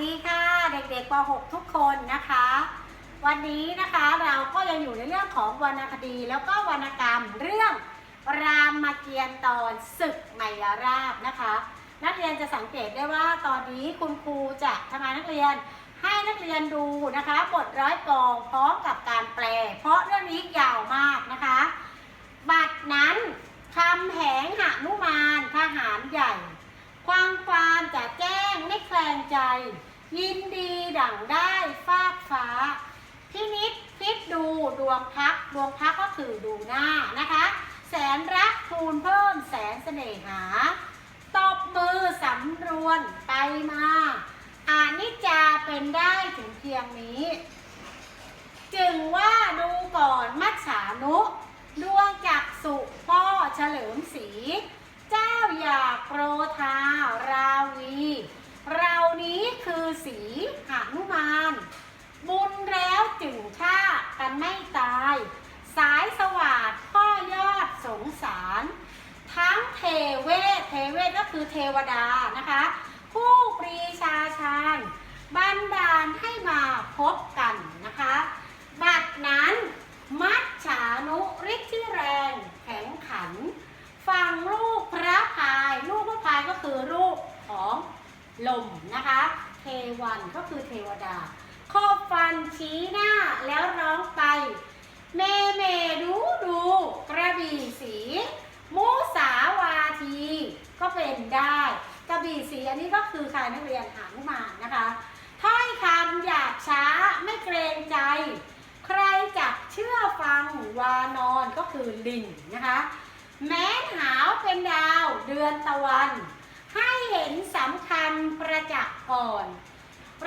ดีค่ะเด็กๆป .6 ทุกคนนะคะ วันนี้นะคะเราก็ยังอยู่ในเรื่องของวรรณคดีแล้วก็วรรณกรรมเรื่องรามเกียรติ์ตอนศึกไมยราบนะคะ นักเรียนจะสังเกตได้ว่าตอนนี้คุณครูจะทำงานนักเรียนให้นักเรียนดูนะคะบทร้อยกองพร้อมกับการแปล เพราะเรื่องนี้ยาวมากนะคะ บัดนั้นคำแหงหนุมานทหารใหญ่ ความความจะแจ้งไม่แคลงใจ ยินดีดั่งได้ฟากฟ้าพินิษพิษดูดวงพักดวงพักก็คือดูหน้านะคะ แสนรักทูลเพิ่มแสนเสน่หาตบมือสำรวนไปมาอานิจจาเป็นได้ถึงเพียงนี้ จึงว่าดูก่อนมัจฉานุ ดวงจักสุพ่อเฉลิมศรีเจ้าอยากโปรธาราวี เรานี้คือสีหานุมาน บุญแล้วจึงชากันไม่ตาย สายสวาดพ่อยอดสงสาร ทั้งเทเวศเทเวศก็คือเทวดานะคะ ผู้ปรีชาชาญบันดาลให้มาพบกันนะคะ บัดนั้น มัจฉานุฤทธิ์ที่แรงแข็งขัน ฟังลูกพระพาย ลูกพระพายก็คือลูกของ ลมนะคะ เทวันก็คือเทวดาครอบฟันชี้หน้าแล้วร้องไป เมเมดูดูกระบี่สีมุสาวาที ก็เป็นได้ กระบี่สีอันนี้ก็คือใครนักเรียนหานุมานนะคะถ้อยคำหยาบช้าไม่เกรงใจ ใครจักเชื่อฟังวานอนก็คือลิงนะคะ แม้หาวเป็นดาวเดือนตะวัน ให้เห็นสำคัญประจักษ์ก่อน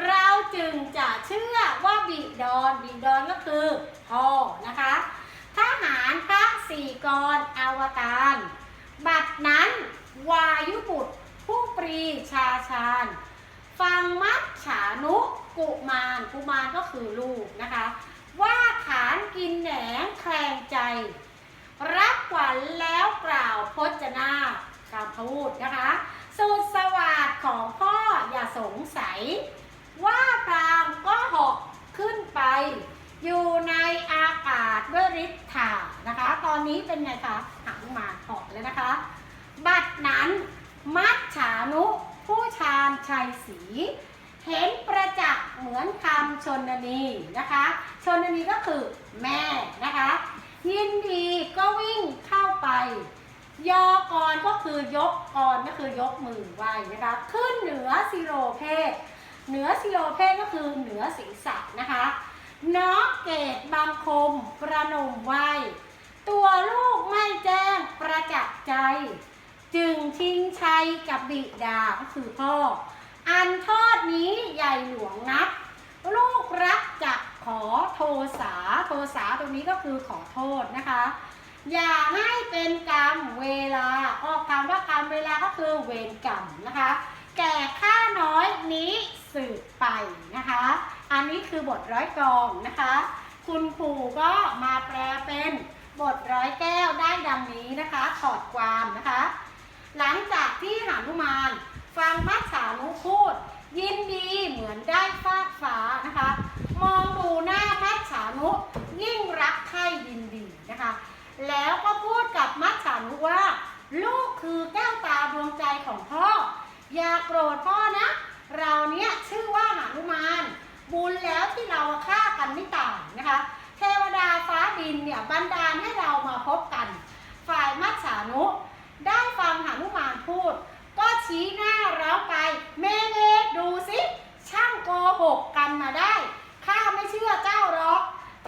เราจึงจะเชื่อว่าบิดอนบิดอนก็คือพ่อนะคะทหารพระสี่กรอวตาร บัดนั้นวายุบุตรผู้ปรีชาชาญ ฟังมัจฉานุกุมารกุมารก็คือลูกนะคะ ว่าขานกินแหนงแคลงใจ รับขวัญแล้วกล่าวพจนาคำพูดนะคะ สุดสวัสดของพ่ออย่าสงสัย ว่าพรางก็เหาะขึ้นไป อยู่ในอากาศด้วยฤทธานะคะ ตอนนี้เป็นไงคะหางมาเหาะแล้วนะคะ บัดนั้นมัจฉานุผู้ชาญชัยศรีเห็นประจักษ์เหมือนคำชนนีนะคะ ชนนีก็คือแม่นะคะ ยินดีก็วิ่งเข้าไป ยอกรก็คือยกกรก็คือยกมือไหว้นะคะขึ้นเหนือสิโรเพศเหนือสิโรเพศก็คือเหนือศีรษะนะคะน้องเกตบางคมประนมไหวตัวลูกไม่แจ้งประจักษ์ใจ จึงชิงชัยกับบิดาก็คือพ่อ อันโทษนี้ใหญ่หลวงนัก ลูกรักจะขอโทสาโทสาตรงนี้ก็คือขอโทษนะคะ อย่าให้เป็นกรรมเวลาออกคำว่ากรรมเวลาก็คือเวรกรรมนะคะ แก่ข้าน้อยนี้สืบไปนะคะ อันนี้คือบทร้อยกรองนะคะ คุณครูก็มาแปลเป็นบทร้อยแก้วได้ดังนี้นะคะถอดความนะคะ หลังจากที่หานุมาน ฟังมัจฉานุพูด ยินดีเหมือนได้ฟากฟ้านะคะ มองดูหน้ามัจฉานุยิ่งรักใคร่ยินดีนะคะ แล้วก็พูดกับมัจฉานุว่า ลูกคือแก้วตาดวงใจของพ่อ อย่าโกรธพ่อนะ เราเนี้ยชื่อว่าหานุมาน บุญแล้วที่เราฆ่ากันไม่ต่างนะคะ เทวดาฟ้าดินเนี่ยบันดาลให้เรามาพบกัน ฝ่ายมัจฉานุได้ฟังหานุมานพูด ก็ชี้หน้าร้องไป เมเมดูสิ ช่างโกหกกันมาได้ ข้าไม่เชื่อเจ้าหรอก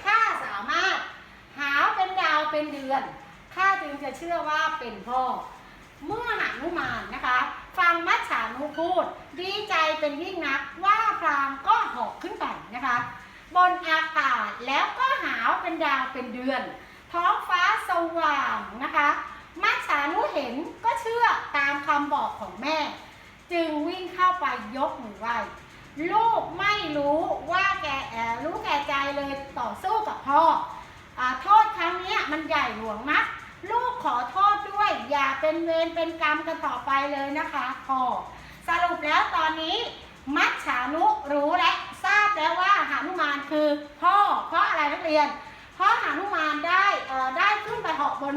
ข้าสามารถ หาเป็นดาวเป็นเดือน ข้าจึงจะเชื่อว่าเป็นพ่อ เมื่อหานุมานนะคะ ฟังมัจฉานุพูด ดีใจเป็นยิ่งนักว่าพรางก็หอกขึ้นไปนะคะ บนอากาศแล้วก็หาวเป็นดาวเป็นเดือน ท้องฟ้าสว่างนะคะมัจฉานุเห็นก็เชื่อตามคำบอกของแม่ จึงวิ่งเข้าไปยกมือไหว้ลูกไม่รู้ว่าแกเอ่อรู้แก่ใจเลยต่อสู้กับพ่ออโทษครั้งนี้มันใหญ่หลวงนะ ลูกขอโทษด้วย อย่าเป็นเวรเป็นกรรมกันต่อไปเลยนะคะพอสรุปแล้วตอนนี้มัจฉานุรู้และทราบแล้วว่าหานุมานคือพ่อเพราะอะไรนักเรียน เพราะหานุมานได้ได้ขึ้นไปเหาะบน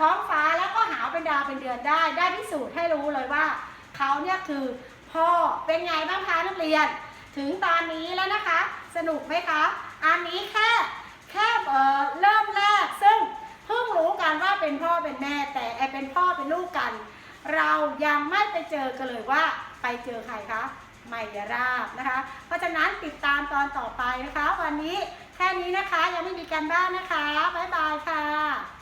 ท้องฟ้าแล้วก็หาเป็นดาวเป็นเดือนได้ ได้พิสูจน์ให้รู้เลยว่าเขาเนี่ยคือพ่อเป็นไงบ้างคะนักเรียน ถึงตอนนี้แล้วนะคะ สนุกไหมคะ อันนี้แค่แค่เริ่มแรก พิ่งรู้กันว่าเป็นพ่อเป็นแม่ แต่ไอเป็นพ่อเป็นลูกกัน เรายังไม่ไปเจอกันเลยว่าไปเจอใครคะไมยราบนะคะ เพราะฉะนั้นติดตามตอนต่อไปนะคะ วันนี้แค่นี้นะคะยังไม่มีการบ้านนะคะบ๊ายบายค่ะ